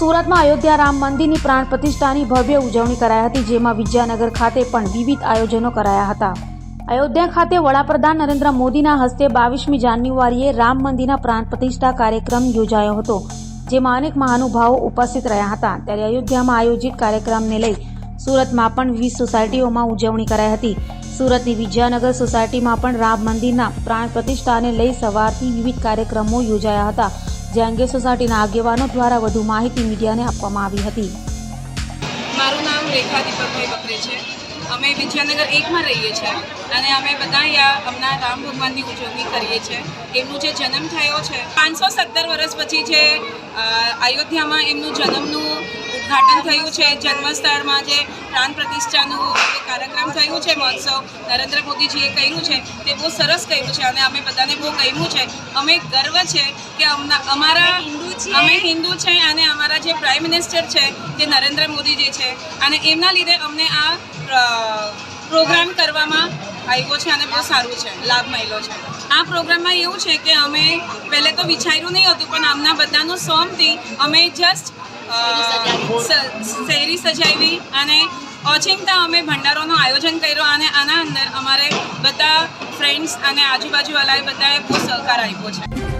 સુરતમાં અયોધ્યા રામ મંદિરની પ્રાણ પ્રતિષ્ઠાની ભવ્ય ઉજવણી કરાઈ હતી, જેમાં વિદ્યાનગર ખાતે પણ વિવિધ આયોજનો કરાયા હતા. અયોધ્યા ખાતે વડાપ્રધાન નરેન્દ્ર મોદીના હસ્તે બાવીસમી જાન્યુઆરીએ રામ મંદિરના પ્રાણ પ્રતિષ્ઠા કાર્યક્રમ યોજાયો હતો, જેમાં અનેક મહાનુભાવો ઉપસ્થિત રહ્યા હતા. ત્યારે અયોધ્યામાં આયોજિત કાર્યક્રમને લઈ સુરતમાં પણ વિવિધ સોસાયટીઓમાં ઉજવણી કરાઈ હતી. સુરતની વિદ્યાનગર સોસાયટીમાં પણ રામ મંદિરના પ્રાણ પ્રતિષ્ઠાને લઈ સવારથી વિવિધ કાર્યક્રમો યોજાયા હતા. જે અંગે સોસાયટીના આગેવાનો દ્વારા વધુ માહિતી મીડિયાને આપવામાં આવી હતી. મારું નામ રેખા દીપકભાઈ બકરે છે. અમે વિદ્યાનગર એકમાં રહીએ છીએ અને અમે બધા યા હમણાં રામ ભગવાનની ઉજવણી કરીએ છીએ. એમનું જે જન્મ થયો છે, પાંચસો સત્તર વર્ષ પછી જે અયોધ્યામાં એમનું જન્મનું ઉદ્ઘાટન થયું છે. જન્મસ્થળમાં જે પ્રાણ પ્રતિષ્ઠાનું જે કાર્યક્રમ થયું છે મહોત્સવ નરેન્દ્ર મોદીજીએ કર્યું છે તે બહુ સરસ કર્યું છે અને અમે બધાને બહુ ગમ્યું છે. અમે ગર્વ છે કે અમના- અમારા અમે હિન્દુ છે અને અમારા જે પ્રાઇમ મિનિસ્ટર છે તે નરેન્દ્ર મોદીજી છે અને એમના લીધે અમને આ પ્રોગ્રામ કરવામાં આવ્યો છે અને બહુ સારું છે લાભ મળ્યો છે. આ પ્રોગ્રામમાં એવું છે કે અમે પહેલે તો વિચાર્યું નહીં હતું પણ આમના બધાનું સોમથી અમે જસ્ટ શેરી સજાવી. અને ઓચિંતા અમે ભંડારોનું આયોજન કર્યું અને આના અંદર અમારે બધા ફ્રેન્ડ્સ અને આજુબાજુવાળાએ બધાએ બહુ સહકાર આપ્યો છે.